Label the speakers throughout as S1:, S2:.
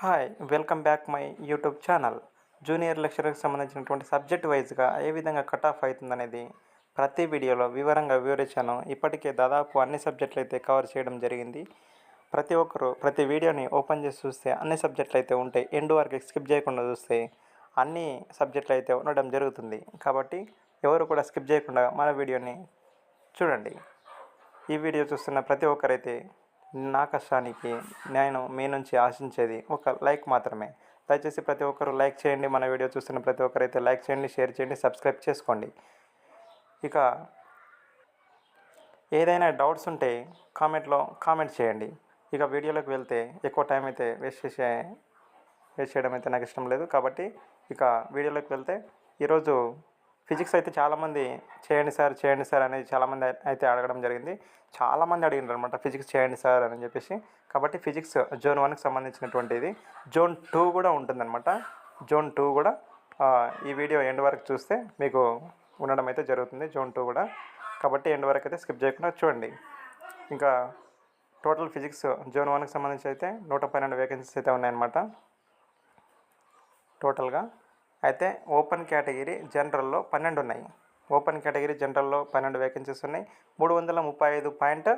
S1: Hi welcome back my YouTube channel junior లెక్చరర్కి సంబంధించినటువంటి subject వైజ్గా ఏ విధంగా కట్ ఆఫ్ అవుతుందనేది ప్రతి వీడియోలో వివరంగా వివరించాను. ఇప్పటికే దాదాపు అన్ని సబ్జెక్టులు అయితే కవర్ చేయడం జరిగింది. ప్రతి ఒక్కరు ప్రతి వీడియోని ఓపెన్ చేసి చూస్తే అన్ని సబ్జెక్టులు అయితే ఉంటాయి ఎండ్ వరకు స్కిప్ చేయకుండా చూస్తే అన్ని సబ్జెక్టులు అయితే ఉండడం జరుగుతుంది. కాబట్టి ఎవరు కూడా స్కిప్ చేయకుండా మన వీడియోని చూడండి. ఈ వీడియో చూస్తున్న ప్రతి ఒక్కరైతే నా కష్టానికి నేను మీ నుంచి ఆశించేది ఒక లైక్ మాత్రమే. దయచేసి ప్రతి ఒక్కరు లైక్ చేయండి. మన వీడియో చూస్తున్న ప్రతి ఒక్కరైతే లైక్ చేయండి షేర్ చేయండి సబ్స్క్రైబ్ చేసుకోండి. ఇక ఏదైనా డౌట్స్ ఉంటే కామెంట్లో కామెంట్ చేయండి. ఇక వీడియోలోకి వెళ్తే ఎక్కువ టైం అయితే వేస్ట్ చేసే వేస్ట్ చేయడం అయితే నాకు ఇష్టం లేదు. కాబట్టి ఇక వీడియోలోకి వెళ్తే ఈరోజు ఫిజిక్స్ అయితే చాలామంది చేయండి సార్ చేయండి సార్ అనేది చాలామంది అయితే అడగడం జరిగింది. చాలామంది అడిగినారు అనమాట ఫిజిక్స్ చేయండి సార్ అని చెప్పేసి. కాబట్టి ఫిజిక్స్ జోన్ వన్కి సంబంధించినటువంటిది. జోన్ టూ కూడా ఉంటుందన్నమాట. జోన్ టూ కూడా ఈ వీడియో ఎండ్ వరకు చూస్తే మీకు ఉండడం అయితే జరుగుతుంది జోన్ టూ కూడా. కాబట్టి ఎండ్ వరకు అయితే స్కిప్ చేయకుండా చూడండి. ఇంకా టోటల్ ఫిజిక్స్ జోన్ వన్కి సంబంధించి అయితే నూట పన్నెండు వేకెన్సీస్ అయితే ఉన్నాయన్నమాట. టోటల్గా. అయితే ఓపెన్ కేటగిరీ జనరల్లో పన్నెండు ఉన్నాయి. ఓపెన్ కేటగిరీ జనరల్లో పన్నెండు వేకెన్సీస్ ఉన్నాయి. మూడు వందల ముప్పై ఐదు పాయింట్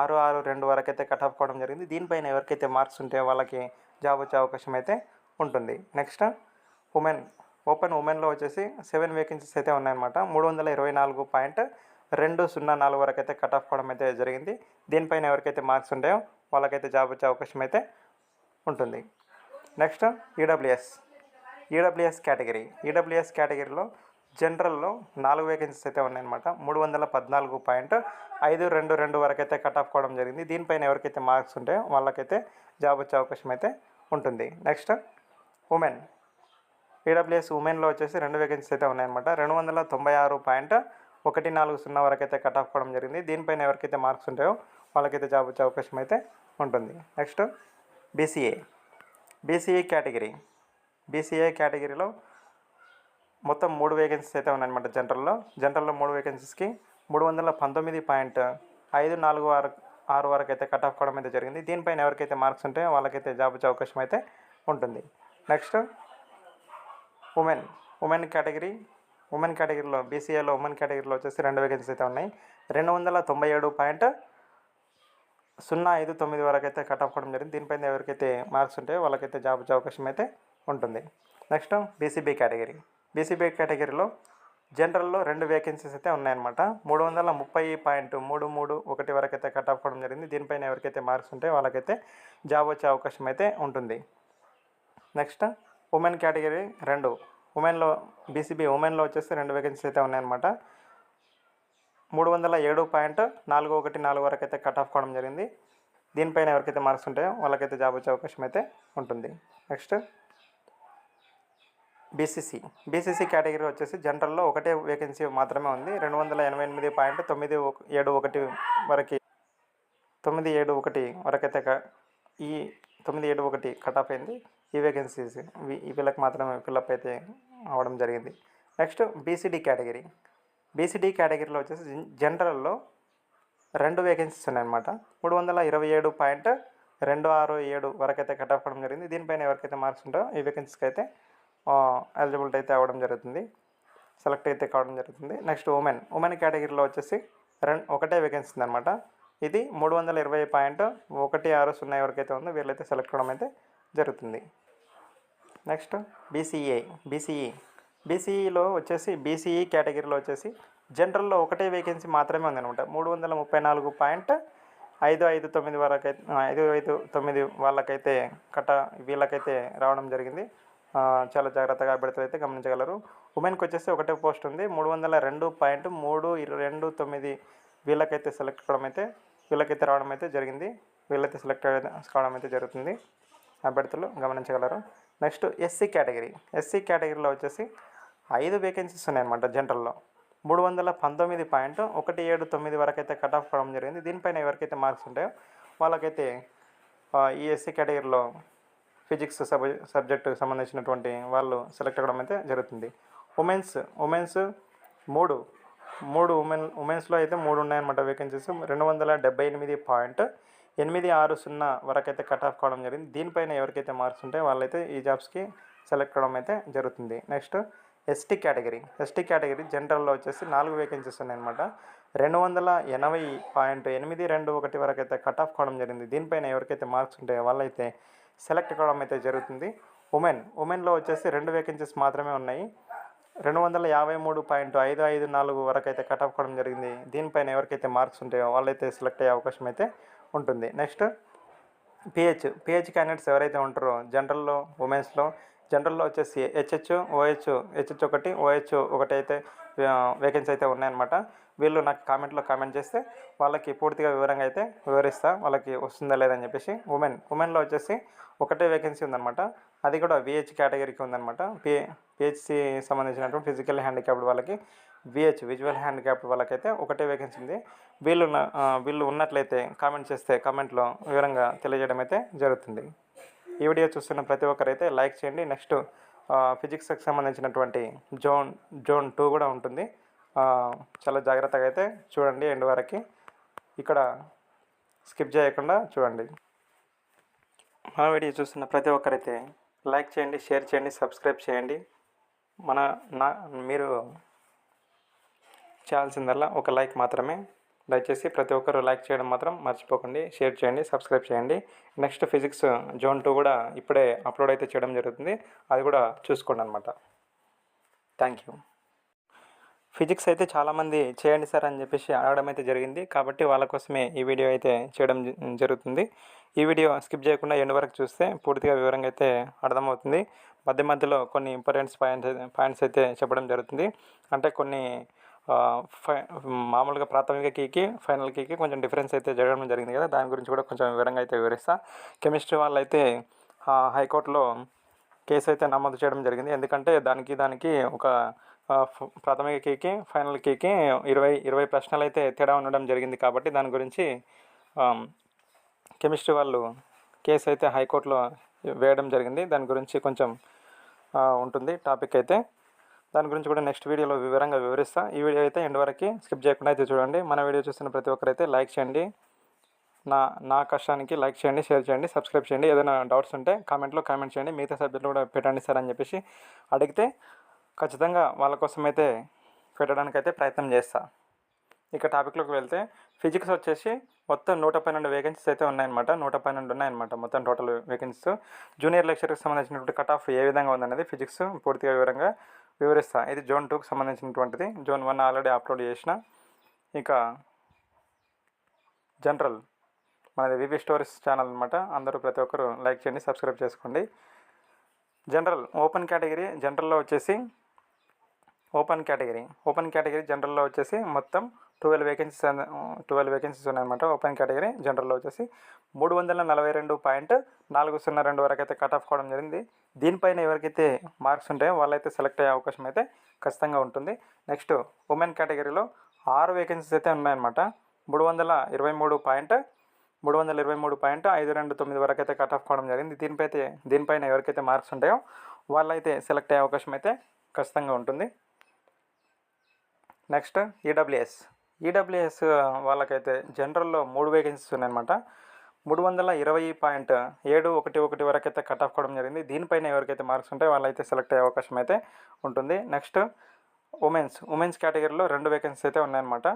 S1: ఆరు ఆరు రెండు వరకు అయితే కట్ ఆఫ్ కావడం జరిగింది. దీనిపైన ఎవరికైతే మార్క్స్ ఉంటే వాళ్ళకి జాబ్ వచ్చే అవకాశం అయితే ఉంటుంది. నెక్స్ట్ ఉమెన్ ఓపెన్ ఉమెన్లో వచ్చేసి సెవెన్ వేకెన్సీస్ అయితే ఉన్నాయన్నమాట. మూడు వందల ఇరవై నాలుగు పాయింట్ రెండు సున్నా నాలుగు వరకు అయితే కట్ ఆఫ్ కావడం అయితే జరిగింది. దీనిపైన ఎవరికైతే మార్క్స్ ఉంటాయో వాళ్ళకైతే జాబ్ వచ్చే అవకాశం అయితే ఉంటుంది. Next EWS EWS category EWS కేటగిరీలో జనరల్లో నాలుగు వేకెన్సీస్ అయితే ఉన్నాయన్నమాట. మూడు వందల పద్నాలుగు పాయింట్ ఐదు రెండు రెండు వరకు అయితే కట్ ఆఫ్ కావడం జరిగింది. దీనిపైన ఎవరికైతే మార్క్స్ ఉంటాయో వాళ్ళకైతే జాబ్ వచ్చే అవకాశం అయితే ఉంటుంది. నెక్స్ట్ ఉమెన్ ఈడబ్ల్యూఎస్ ఉమెన్లో వచ్చేసి రెండు వేకెన్సీస్ అయితే ఉన్నాయన్నమాట. రెండు వందల తొంభై ఆరు పాయింట్ ఒకటి నాలుగు సున్నా వరకు అయితే కట్ ఆఫ్ కావడం జరిగింది. దీనిపైన ఎవరికైతే మార్క్స్ ఉంటాయో వాళ్ళకైతే జాబ్ వచ్చే అవకాశం అయితే ఉంటుంది. Next BCA BCA category BCA కేటగిరీలో మొత్తం మూడు వేకెన్సీస్ అయితే ఉన్నాయన్నమాట జనరల్లో జనరల్లో మూడు వేకెన్సీస్కి మూడు వందల పంతొమ్మిది పాయింట్ ఐదు నాలుగు ఆరు ఆరు వరకు అయితే కట్ ఆఫ్ కావడం అయితే జరిగింది. దీనిపైన ఎవరికైతే మార్క్స్ ఉంటాయో వాళ్ళకైతే జాబ్ వచ్చే అవకాశం అయితే ఉంటుంది. Next women women category women కేటగిరీలో బీసీఏలో ఉమెన్ కేటగిరీలో వచ్చేసి రెండు వేకెన్సీస్ అయితే ఉన్నాయి. రెండు వందల తొంభై ఏడు పాయింట్ సున్నా ఐదు తొమ్మిది వరకు అయితే కట్ ఆఫ్ కావడం జరిగింది. దీనిపైన ఎవరికైతే మార్క్స్ ఉంటాయో వాళ్ళకైతే జాబ్ వచ్చే అవకాశం అయితే ఉంటుంది. నెక్స్ట్ బీసీబీ కేటగిరీ బీసీబీ కేటగిరీలో జనరల్లో రెండు వేకెన్సీస్ అయితే ఉన్నాయన్నమాట. మూడు వందల ముప్పై పాయింట్ మూడు మూడు ఒకటి వరకు అయితే కట్ ఆఫ్ కావడం జరిగింది. దీనిపైన ఎవరికైతే మార్క్స్ ఉంటాయో వాళ్ళకైతే జాబ్ వచ్చే అవకాశం అయితే ఉంటుంది. నెక్స్ట్ ఉమెన్ కేటగిరీ రెండు. ఉమెన్లో బీసీబీ ఉమెన్లో వచ్చేసి రెండు వేకెన్సీస్ అయితే ఉన్నాయన్నమాట. మూడు వందల ఏడు పాయింట్ నాలుగు ఒకటి నాలుగు వరకు అయితే కట్ ఆఫ్ కావడం జరిగింది. దీనిపైన ఎవరికైతే మార్క్స్ ఉంటాయో వాళ్ళకైతే జాబ్ వచ్చే అవకాశం అయితే ఉంటుంది. Next BCC. బీసీసీ కేటగిరీ వచ్చేసి జనరల్లో ఒకటే వేకెన్సీ మాత్రమే ఉంది. రెండు వందల ఎనభై ఎనిమిది పాయింట్ తొమ్మిది ఒక- ఏడు ఒకటి వరకు తొమ్మిది ఏడు ఒకటి వరకైతే ఈ తొమ్మిది ఏడు ఒకటి కట్ ఆఫ్ అయింది. ఈ వేకెన్సీస్ ఈ వీళ్ళకి మాత్రమే ఫిల్అప్ అయితే అవ్వడం జరిగింది. Next BCD category. బీసీడీ కేటగిరీలో వచ్చేసి జనరల్లో రెండు వేకెన్సీస్ ఉన్నాయన్నమాట. మూడు వందల ఇరవై ఏడు పాయింట్ రెండు ఆరు ఏడు వరకైతే కట్ ఆఫ్ అవ్వడం జరిగింది. దీనిపైన ఎవరికైతే మార్క్స్ ఉంటాయో ఈ వేకెన్సీకి అయితే ఎలిజిబిలిటీ అయితే అవ్వడం జరుగుతుంది. సెలెక్ట్ అయితే కావడం జరుగుతుంది. నెక్స్ట్ ఉమెన్ ఉమెన్ కేటగిరీలో వచ్చేసి రెండు ఒకటే వేకెన్సీ ఉందన్నమాట. ఇది మూడు వందల ఇరవై పాయింట్ ఒకటి ఆరు సున్నా ఎవరికైతే ఉందో. వీళ్ళైతే సెలెక్ట్ అవడం అయితే జరుగుతుంది. నెక్స్ట్ బీసీఏ బీసీఈ బీసీఈలో వచ్చేసి బీసీఈ కేటగిరీలో వచ్చేసి జనరల్లో ఒకటే వేకెన్సీ మాత్రమే ఉందన్నమాట. మూడు వందల ముప్పై నాలుగు పాయింట్ ఐదు ఐదు తొమ్మిది వరకు అయితే ఐదు ఐదు తొమ్మిది వాళ్ళకైతే కట వీళ్ళకైతే రావడం జరిగింది. చాలా జాగ్రత్తగా అభ్యర్థులు అయితే గమనించగలరు. ఉమెన్కి వచ్చేసి ఒకటే పోస్ట్ ఉంది. మూడు వందల రెండు పాయింట్ మూడు ఇరవై రెండు తొమ్మిది వీళ్ళకైతే సెలెక్ట్ కావడం అయితే వీళ్ళకైతే రావడం అయితే జరిగింది. వీళ్ళైతే సెలెక్ట్ కావడం అయితే జరుగుతుంది. అభ్యర్థులు గమనించగలరు. Next SC category. ఎస్సీ కేటగిరీలో వచ్చేసి ఐదు వేకెన్సీస్ ఉన్నాయన్నమాట జనరల్లో. మూడు వందల పంతొమ్మిది పాయింట్ ఒకటి ఏడు తొమ్మిది వరకు అయితే కట్ ఆఫ్ కావడం జరిగింది. దీనిపైన ఎవరికైతే మార్క్స్ ఉంటాయో వాళ్ళకైతే ఈ ఎస్సీ కేటగిరీలో ఫిజిక్స్ సబ్ సబ్జెక్టుకు సంబంధించినటువంటి వాళ్ళు సెలెక్ట్ అవ్వడం అయితే జరుగుతుంది. ఉమెన్స్ ఉమెన్స్ మూడు మూడు ఉమెన్ ఉమెన్స్లో అయితే మూడు ఉన్నాయన్నమాట వేకెన్సీస్ రెండు వందల డెబ్బై ఎనిమిది పాయింట్ ఎనిమిది ఆరు సున్నా వరకు అయితే కట్ ఆఫ్ కావడం జరిగింది. దీనిపైన ఎవరికైతే మార్క్స్ ఉంటాయో వాళ్ళైతే ఈ జాబ్స్కి సెలెక్ట్ అవ్వడం అయితే జరుగుతుంది. Next ST category ST category జనరల్లో వచ్చేసి నాలుగు వేకెన్సీస్ ఉన్నాయన్నమాట. రెండు వందల ఎనభై పాయింట్ ఎనిమిది రెండు ఒకటి వరకు అయితే కట్ ఆఫ్ కావడం జరిగింది. దీనిపైన ఎవరికైతే మార్క్స్ ఉంటాయో వాళ్ళైతే సెలెక్ట్ కావడం అయితే జరుగుతుంది. ఉమెన్ ఉమెన్లో వచ్చేసి రెండు వేకెన్సీస్ మాత్రమే ఉన్నాయి. రెండు వందల యాభై మూడు పాయింట్ ఐదు ఐదు నాలుగు వరకు అయితే కట్ ఆఫ్ కావడం జరిగింది. దీనిపైన ఎవరికైతే మార్క్స్ ఉంటాయో వాళ్ళైతే సెలెక్ట్ అయ్యే అవకాశం అయితే ఉంటుంది. నెక్స్ట్ పిహెచ్ పిహెచ్ క్యాండిడేట్స్ ఎవరైతే ఉంటారో జనరల్లో ఉమెన్స్లో జనరల్లో వచ్చేసి H H O H H H ఒకటి ఓహెచ్ ఒకటి అయితే వేకెన్సీ అయితే ఉన్నాయన్నమాట. వీళ్ళు నాకు కామెంట్లో కామెంట్ చేస్తే వాళ్ళకి పూర్తిగా వివరంగా అయితే వివరిస్తా వాళ్ళకి వస్తుందా లేదని చెప్పేసి. ఉమెన్ ఉమెన్లో వచ్చేసి ఒకటే వేకెన్సీ ఉందన్నమాట. అది కూడా విహెచ్ కేటగిరీకి ఉందన్నమాట. పి పిహెచ్సి సంబంధించినటువంటి ఫిజికల్ హ్యాండిక్యాప్డ్ వాళ్ళకి విహెచ్ విజువల్ హ్యాండిక్యాప్డ్ వాళ్ళకైతే ఒకటే వేకెన్సీ ఉంది. వీళ్ళు వీళ్ళు ఉన్నట్లయితే కామెంట్ చేస్తే కామెంట్లో వివరంగా తెలియజేయడం అయితే జరుగుతుంది. ఈ వీడియో చూస్తున్న ప్రతి ఒక్కరైతే లైక్ చేయండి. నెక్స్ట్ ఫిజిక్స్కి సంబంధించినటువంటి జోన్ జోన్ టూ కూడా ఉంటుంది. చాలా జాగ్రత్తగా అయితే చూడండి ఎండ్ వరకు. ఇక్కడ స్కిప్ చేయకుండా చూడండి. మన వీడియో చూస్తున్న ప్రతి ఒక్కరైతే లైక్ చేయండి షేర్ చేయండి సబ్స్క్రైబ్ చేయండి. మన నా మీరు చేయాల్సిందల్లా ఒక లైక్ మాత్రమే. దయచేసి ప్రతి ఒక్కరు లైక్ చేయడం మాత్రం మర్చిపోకండి షేర్ చేయండి సబ్స్క్రైబ్ చేయండి. నెక్స్ట్ ఫిజిక్స్ జోన్ టూ కూడా ఇప్పుడే అప్లోడ్ అయితే చేయడం జరుగుతుంది. అది కూడా చూసుకోండి అనమాట థ్యాంక్ యూ. ఫిజిక్స్ అయితే చాలామంది చేయండి సార్ అని చెప్పేసి అడగడం అయితే జరిగింది. కాబట్టి వాళ్ళ కోసమే ఈ వీడియో అయితే చేయడం జ- జరుగుతుంది. ఈ వీడియో స్కిప్ చేయకుండా ఎండ్ వరకు చూస్తే పూర్తిగా వివరంగా అయితే అర్థమవుతుంది. మధ్య మధ్యలో కొన్ని ఇంపార్టెంట్స్ పాయింట్స్ పాయింట్స్ అయితే చెప్పడం జరుగుతుంది. అంటే కొన్ని ఫై మామూలుగా ప్రాథమిక కీకి ఫైనల్ కీకి కొంచెం డిఫరెన్స్ అయితే జరగడం జరిగింది కదా. దాని గురించి కూడా కొంచెం వివరంగా అయితే వివరిస్తా. కెమిస్ట్రీ వాళ్ళు అయితే హైకోర్టులో కేసు అయితే నమోదు చేయడం జరిగింది. ఎందుకంటే దానికి దానికి ఒక ప్రాథమిక కీకి ఫైనల్ కీకి ఇరవై ఇరవై ప్రశ్నలు అయితే తేడా ఉండడం జరిగింది కాబట్టి దాని గురించి కెమిస్ట్రీ వాళ్ళు కేసు అయితే హైకోర్టులో వేయడం జరిగింది. దాని గురించి కొంచెం ఉంటుంది టాపిక్ అయితే. దాని గురించి కూడా నెక్స్ట్ వీడియోలో వివరంగా వివరిస్తా. ఈ వీడియో అయితే ఎండ్ వరకు స్కిప్ చేయకుండా అయితే చూడండి. మన వీడియో చూసిన ప్రతి ఒక్కరైతే లైక్ చేయండి. నా నా కష్టానికి లైక్ చేయండి షేర్ చేయండి సబ్స్క్రైబ్ చేయండి. ఏదైనా డౌట్స్ ఉంటే కామెంట్లో కామెంట్ చేయండి. మిగతా సబ్జెక్టులు కూడా పెట్టండి సార్ అని చెప్పేసి అడిగితే ఖచ్చితంగా వాళ్ళ కోసం అయితే పెట్టడానికి అయితే ప్రయత్నం చేస్తాను ఇక టాపిక్లోకి వెళ్తే ఫిజిక్స్ వచ్చేసి మొత్తం నూట పన్నెండు వేకెన్సీస్ అయితే ఉన్నాయన్నమాట. నూట పన్నెండు ఉన్నాయన్నమాట మొత్తం టోటల్ వేకెన్సీస్ జూనియర్ లెక్చర్కి సంబంధించినటువంటి కట్ ఆఫ్ ఏ విధంగా ఉందనేది ఫిజిక్స్ పూర్తిగా వివరంగా వివరిస్తా. ఇది జోన్ టూకి సంబంధించినటువంటిది. జోన్ వన్ ఆల్రెడీ అప్లోడ్ చేసిన. ఇక జనరల్ మనది వివి స్టోరీస్ ఛానల్ అనమాట అందరూ ప్రతి ఒక్కరు లైక్ చేయండి సబ్స్క్రైబ్ చేసుకోండి. జనరల్ ఓపెన్ కేటగిరీ జనరల్లో వచ్చేసి ఓపెన్ కేటగిరీ. ఓపెన్ కేటగిరీ జనరల్లో వచ్చేసి మొత్తం ట్వెల్వ్ వేకెన్సీస్ ట్వెల్వ్ వేకెన్సీస్ ఉన్నాయన్నమాట. ఓపెన్ కేటగిరీ జనరల్లో వచ్చేసి మూడు వందల నలభై రెండు పాయింట్ నాలుగు సున్నా రెండు వరకు అయితే కట్ ఆఫ్ కావడం జరిగింది. దీనిపైన ఎవరికైతే మార్క్స్ ఉంటాయో వాళ్ళైతే సెలెక్ట్ అయ్యే అవకాశం అయితే ఖచ్చితంగా ఉంటుంది. నెక్స్ట్ ఉమెన్ కేటగిరీలో ఆరు వేకెన్సీస్ అయితే ఉన్నాయన్నమాట. మూడు వందల ఇరవై మూడు పాయింట్ మూడు వందల ఇరవై మూడు పాయింట్ ఐదు రెండు తొమ్మిది వరకు అయితే కట్ ఆఫ్ కావడం జరిగింది. దీనిపై అయితే దీనిపైన ఎవరికైతే మార్క్స్ ఉంటాయో వాళ్ళైతే సెలెక్ట్ అయ్యే అవకాశం అయితే ఖచ్చితంగా ఉంటుంది. నెక్స్ట్ ఈడబ్ల్యూఎస్ ఈడబ్ల్యూఎస్ వాళ్ళకైతే జనరల్లో మూడు వేకెన్సీస్ ఉన్నాయన్నమాట. మూడు వందల ఇరవై పాయింట్ ఏడు ఒకటి ఒకటి వరకు అయితే కట్ ఆఫ్ కావడం జరిగింది. దీనిపైన ఎవరికైతే మార్క్స్ ఉంటాయో వాళ్ళైతే సెలెక్ట్ అయ్యే అవకాశం అయితే ఉంటుంది. నెక్స్ట్ ఉమెన్స్ ఉమెన్స్ కేటగిరీలో రెండు వేకెన్సీస్ అయితే ఉన్నాయన్నమాట.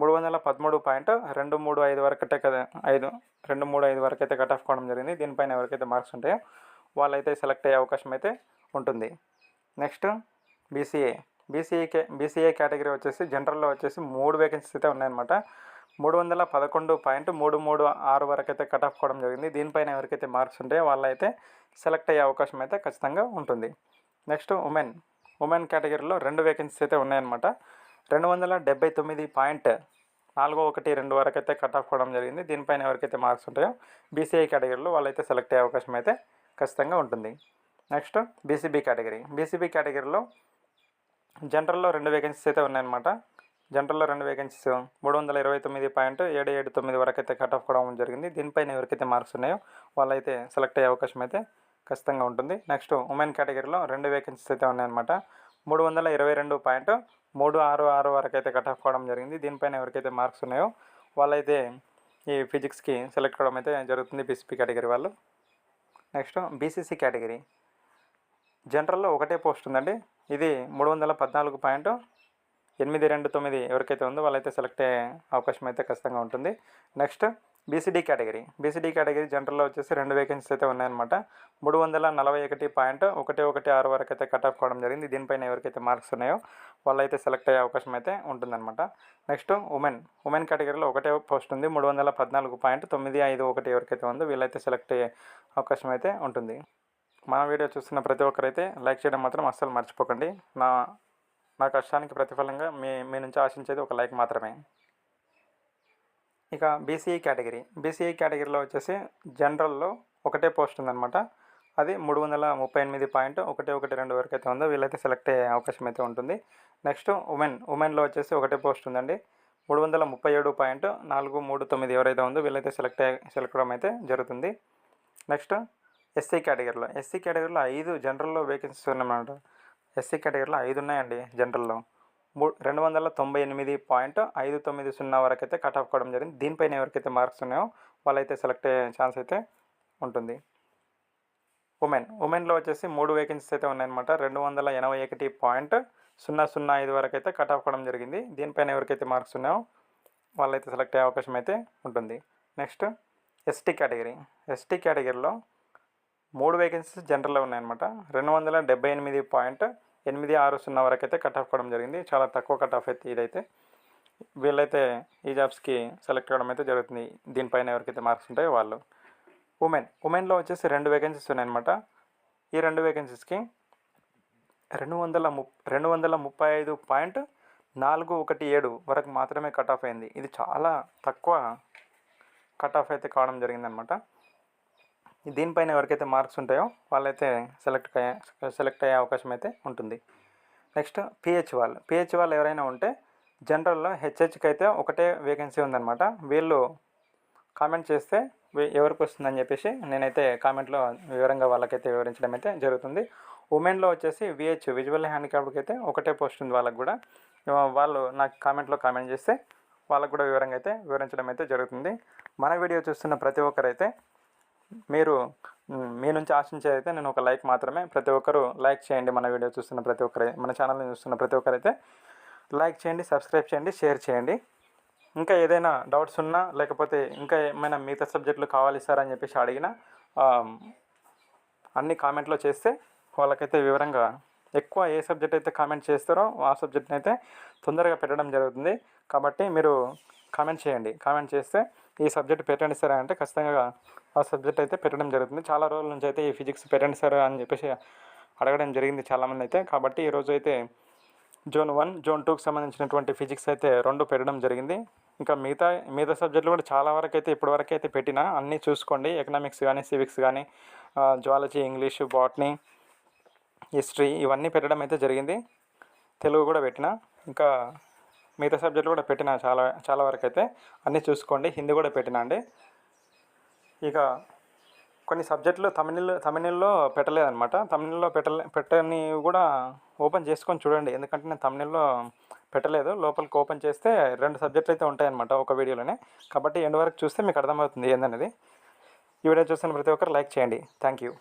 S1: మూడు వందల పదమూడు పాయింట్ రెండు మూడు ఐదు వరకు అయితే కదా ఐదు రెండు మూడు ఐదు వరకు అయితే కట్ ఆఫ్ కావడం జరిగింది. దీనిపైన ఎవరికైతే మార్క్స్ ఉంటాయో వాళ్ళైతే సెలెక్ట్ అయ్యే అవకాశం అయితే ఉంటుంది. Next BCA BCA BCA category వచ్చేసి జనరల్లో వచ్చేసి మూడు వేకెన్సీస్ అయితే ఉన్నాయన్నమాట. మూడు వందల పదకొండు పాయింట్ మూడు మూడు ఆరు వరకు అయితే కట్ ఆఫ్ కావడం జరిగింది. దీనిపైన ఎవరికైతే మార్క్స్ ఉంటాయో వాళ్ళైతే సెలెక్ట్ అయ్యే అవకాశం అయితే ఖచ్చితంగా ఉంటుంది. నెక్స్ట్ ఉమెన్ ఉమెన్ కేటగిరీలో రెండు వేకెన్సీస్ అయితే ఉన్నాయన్నమాట. రెండు వందల డెబ్బై తొమ్మిది పాయింట్ నాలుగో ఒకటి రెండు వరకు అయితే కట్ ఆఫ్ కావడం జరిగింది. దీనిపైన ఎవరికైతే మార్క్స్ ఉంటాయో బీసీఐ కేటగిరీలో వాళ్ళైతే సెలెక్ట్ అయ్యే అవకాశం అయితే ఖచ్చితంగా ఉంటుంది. Next BCB category. బీసీబీ కేటగిరీలో జనరల్లో రెండు వేకెన్సీస్ అయితే ఉన్నాయన్నమాట. జనరల్లో రెండు వేకెన్సీస్ మూడు వందల ఇరవై తొమ్మిది పాయింట్ ఏడు ఏడు తొమ్మిది వరకు అయితే కట్ ఆఫ్ కావడం జరిగింది. దీనిపైన ఎవరికైతే మార్క్స్ ఉన్నాయో వాళ్ళైతే సెలెక్ట్ అయ్యే అవకాశం అయితే ఖచ్చితంగా ఉంటుంది. నెక్స్ట్ ఉమెన్ కేటగిరీలో రెండు వేకెన్సీస్ అయితే ఉన్నాయన్నమాట. మూడు వందల ఇరవై రెండు పాయింట్ మూడు ఆరు ఆరు వరకు అయితే కట్ ఆఫ్ కావడం జరిగింది. దీనిపైన ఎవరికైతే మార్క్స్ ఉన్నాయో వాళ్ళైతే ఈ ఫిజిక్స్కి సెలెక్ట్ కావడం అయితే జరుగుతుంది బీసీపీ కేటగిరీ వాళ్ళు. నెక్స్ట్ బీసీసీ కేటగిరీ జనరల్లో ఒకటే పోస్ట్ ఉందండి. ఇది మూడు వందల పద్నాలుగు పాయింట్ ఎనిమిది రెండు తొమ్మిది ఎవరికైతే ఉందో వాళ్ళైతే సెలెక్ట్ అయ్యే అవకాశం అయితే ఖచ్చితంగా ఉంటుంది. Next BCD category. BCD category జనరల్లో వచ్చేసి రెండు వేకెన్సీస్ అయితే ఉన్నాయన్నమాట. మూడు వందల నలభై ఒకటి పాయింట్ ఒకటి ఒకటి ఆరు వరకు అయితే కట్ ఆఫ్ కావడం జరిగింది. దీనిపైన ఎవరికైతే మార్క్స్ ఉన్నాయో వాళ్ళైతే సెలెక్ట్ అయ్యే అవకాశం అయితే ఉంటుందన్నమాట. నెక్స్ట్ ఉమెన్ ఉమెన్ కేటగిరీలో ఒకటే పోస్ట్ ఉంది. మూడు వందల పద్నాలుగు పాయింట్ తొమ్మిది ఐదు ఒకటి ఎవరికైతే ఉందో వీళ్ళైతే సెలెక్ట్ అయ్యే అవకాశం అయితే ఉంటుంది. మన వీడియో చూస్తున్న ప్రతి ఒక్కరైతే లైక్ చేయడం మాత్రం అస్సలు మర్చిపోకండి. నా నా కష్టానికి ప్రతిఫలంగా మీ మీ నుంచి ఆశించేది ఒక లైక్ మాత్రమే. ఇక బీసీఈ కేటగిరీ. బీసీఈ కేటగిరీలో వచ్చేసి జనరల్లో ఒకటే పోస్ట్ ఉందన్నమాట. అది మూడు వందల ముప్పై ఎనిమిది పాయింట్ ఒకటి ఒకటి రెండు వరకు అయితే ఉందో వీళ్ళైతే సెలెక్ట్ అయ్యే అవకాశం అయితే ఉంటుంది. నెక్స్ట్ ఉమెన్ ఉమెన్లో వచ్చేసి ఒకటే పోస్ట్ ఉందండి. మూడు వందల ముప్పై ఏడు పాయింట్ నాలుగు మూడు తొమ్మిది ఎవరైతే ఉందో వీళ్ళైతే సెలెక్ట్ అయ్యే సెలెక్ట్ అవ్వడం అయితే జరుగుతుంది. నెక్స్ట్ ఎస్సీ కేటగిరీలో. ఎస్సీ కేటగిరీలో ఐదు జనరల్లో వేకెన్సీస్ ఉన్నాయన్నమాట. ఎస్సీ కేటగిరీలో ఐదు ఉన్నాయండి జనరల్లో. మూ రెండు వందల తొంభై ఎనిమిది పాయింట్ ఐదు తొమ్మిది సున్నా వరకు అయితే కట్ ఆఫ్ కావడం జరిగింది. దీనిపైన ఎవరికైతే మార్క్స్ ఉన్నాయో వాళ్ళైతే సెలెక్ట్ అయ్యే ఛాన్స్ అయితే ఉంటుంది. ఉమెన్ ఉమెన్లో వచ్చేసి మూడు వేకెన్సీస్ అయితే ఉన్నాయన్నమాట. రెండు వందల ఎనభై ఒకటి పాయింట్ సున్నా సున్నా ఐదు వరకు అయితే కట్ ఆఫ్ కావడం జరిగింది. దీనిపైన ఎవరికైతే మార్క్స్ ఉన్నాయో వాళ్ళైతే సెలెక్ట్ అయ్యే అవకాశం అయితే ఉంటుంది. నెక్స్ట్ ఎస్టీ కేటగిరీ ఎస్టీ కేటగిరీలో మూడు వేకెన్సీస్ జనరల్లో ఉన్నాయన్నమాట. రెండు వందల డెబ్బై ఎనిమిది పాయింట్ ఎనిమిది ఆరు సున్నా వరకు అయితే కట్ ఆఫ్ కావడం జరిగింది. చాలా తక్కువ కట్ ఆఫ్ అయితే ఇదైతే వీళ్ళైతే ఈ జాబ్స్కి సెలెక్ట్ అవ్వడం అయితే జరుగుతుంది. దీనిపైన ఎవరికైతే మార్క్స్ ఉంటాయో వాళ్ళు. ఉమెన్ ఉమెన్లో వచ్చేసి రెండు వేకెన్సీస్ ఉన్నాయన్నమాట. ఈ రెండు వేకెన్సీస్కి రెండు వందల ము రెండు వందల ముప్పై ఐదు పాయింట్ నాలుగు ఒకటి ఏడు వరకు మాత్రమే కట్ ఆఫ్ అయింది. ఇది చాలా తక్కువ కట్ ఆఫ్ అయితే కావడం జరిగిందనమాట దీనిపైన ఎవరికైతే మార్క్స్ ఉంటాయో వాళ్ళైతే సెలెక్ట్ అయ్యే సెలెక్ట్ అయ్యే అవకాశం అయితే ఉంటుంది. నెక్స్ట్ పిహెచ్ వాళ్ళు. పిహెచ్ వాళ్ళు ఎవరైనా ఉంటే జనరల్లో హెచ్హెచ్కి అయితే ఒకటే వేకెన్సీ ఉందన్నమాట. వీళ్ళు కామెంట్ చేస్తే ఎవరికి వస్తుందని చెప్పేసి నేనైతే కామెంట్లో వివరంగా వాళ్ళకైతే వివరించడం అయితే జరుగుతుంది. ఉమెన్లో వచ్చేసి విహెచ్ విజువల్ హ్యాండిక్యాప్డ్కి అయితే ఒకటే పోస్ట్ ఉంది వాళ్ళకు కూడా. వాళ్ళు నాకు కామెంట్లో కామెంట్ చేస్తే వాళ్ళకు కూడా వివరంగా అయితే వివరించడం అయితే జరుగుతుంది. మన వీడియో చూస్తున్న ప్రతి ఒక్కరైతే మీరు మీ నుంచి ఆశించేది అయితే నేను ఒక లైక్ మాత్రమే ప్రతి ఒక్కరు లైక్ చేయండి మన వీడియో చూస్తున్న ప్రతి ఒక్కరు మన ఛానల్ని చూస్తున్న ప్రతి ఒక్కరైతే లైక్ చేయండి సబ్స్క్రైబ్ చేయండి షేర్ చేయండి. ఇంకా ఏదైనా డౌట్స్ ఉన్నా లేకపోతే ఇంకా ఏమైనా మిగతా సబ్జెక్టులు కావాలి సార్ అని చెప్పేసి అడిగినా అన్ని కామెంట్లో చేస్తే వాళ్ళకైతే వివరంగా ఎక్కువ ఏ సబ్జెక్ట్ అయితే కామెంట్ చేస్తారో ఆ సబ్జెక్ట్ని అయితే తొందరగా పెట్టడం జరుగుతుంది. కాబట్టి మీరు కామెంట్ చేయండి. కామెంట్ చేస్తే ఈ సబ్జెక్ట్ పెట్టండి సార్ అంటే ఖచ్చితంగా ఆ సబ్జెక్ట్ అయితే పెట్టడం జరుగుతుంది. చాలా రోజుల నుంచి అయితే ఈ ఫిజిక్స్ పెట్టండి సార్ అని చెప్పేసి అడగడం జరిగింది చాలామంది అయితే. కాబట్టి ఈరోజు అయితే జోన్ వన్ జోన్ టూకి సంబంధించినటువంటి ఫిజిక్స్ అయితే రెండు పెట్టడం జరిగింది. ఇంకా మిగతా మిగతా సబ్జెక్టులు కూడా చాలా వరకు అయితే ఇప్పటి వరకు అయితే పెట్టిన అన్నీ చూసుకోండి. ఎకనామిక్స్ కానీ సివిక్స్ కానీ జువాలజీ ఇంగ్లీషు బాటనీ హిస్టరీ ఇవన్నీ పెట్టడం అయితే జరిగింది. తెలుగు కూడా పెట్టిన. ఇంకా మిగతా సబ్జెక్టులు కూడా పెట్టిన చాలా చాలా వరకు అయితే అన్నీ చూసుకోండి. హిందీ కూడా పెట్టినా అండి. ఇక కొన్ని సబ్జెక్టులు తమిళ తమిళలో పెట్టలేదన్నమాట. తమిళలో పెట్టలే పెట్టని కూడా ఓపెన్ చేసుకొని చూడండి. ఎందుకంటే నేను తమిళలో పెట్టలేదు. లోపలికి ఓపెన్ చేస్తే రెండు సబ్జెక్టులు అయితే ఉంటాయన్నమాట ఒక వీడియోలోనే. కాబట్టి ఎండ్ వరకు చూస్తే మీకు అర్థమవుతుంది ఏందనేది. ఈ వీడియో చూస్తున్న ప్రతి ఒక్కరు లైక్ చేయండి. Thank you.